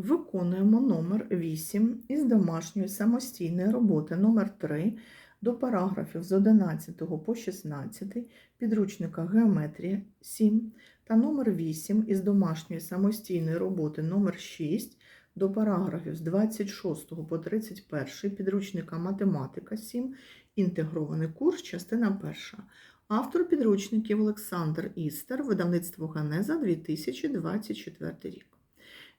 Виконуємо номер 8 із домашньої самостійної роботи номер 3 до параграфів з 11 по 16 підручника Геометрія 7 та номер 8 із домашньої самостійної роботи номер 6 до параграфів з 26 по 31 підручника Математика 7 інтегрований курс, частина 1. Автор підручників Олександр Істер, видавництво Ганеза 2024 рік.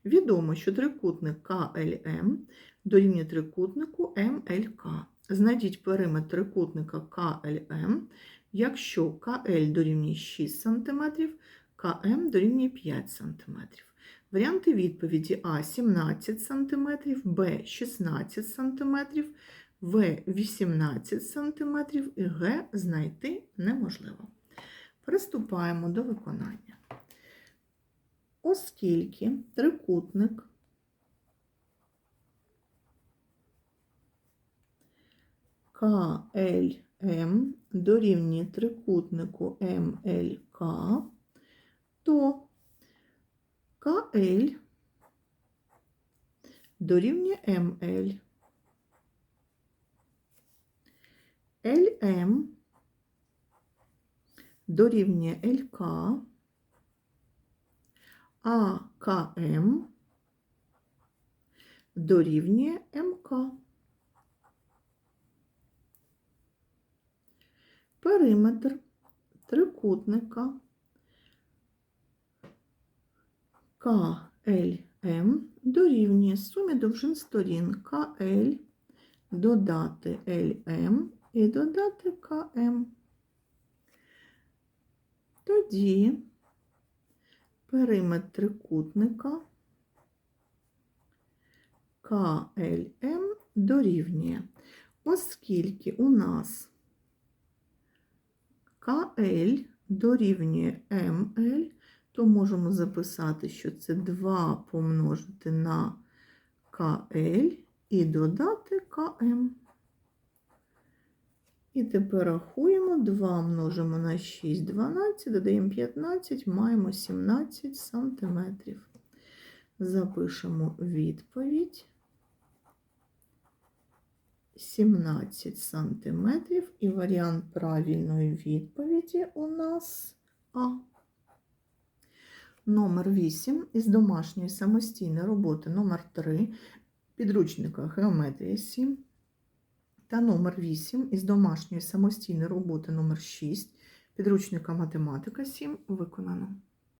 Відомо, що трикутник КЛМ дорівнює трикутнику МЛК. Знайдіть периметр трикутника КЛМ, якщо КЛ дорівнює 6 см, КМ дорівнює 5 см. Варіанти відповіді А 17 см, Б 16 см, В 18 см і Г знайти неможливо. Приступаємо до виконання. Оскільки трикутник КЛМ дорівнює трикутнику МЛК, то КЛ дорівнює МЛ. ЛМ дорівнює ЛК, а КМ дорівнює МК. Периметр трикутника КЛМ дорівнює сумі довжин сторін КЛ додати ЛМ і додати КМ. Тоді периметр трикутника КЛМ дорівнює, оскільки у нас КЛ дорівнює МЛ, то можемо записати, що це 2 помножити на КЛ і додати КМ. І тепер рахуємо 2 множимо на 6, 12, додаємо 15, маємо 17 сантиметрів. Запишемо відповідь 17 сантиметрів. І варіант правильної відповіді у нас А. Номер 8 із домашньої самостійної роботи номер 3 підручника Геометрія 7 та номер 8 із домашньої самостійної роботи номер 6 підручника Математика 7 виконано.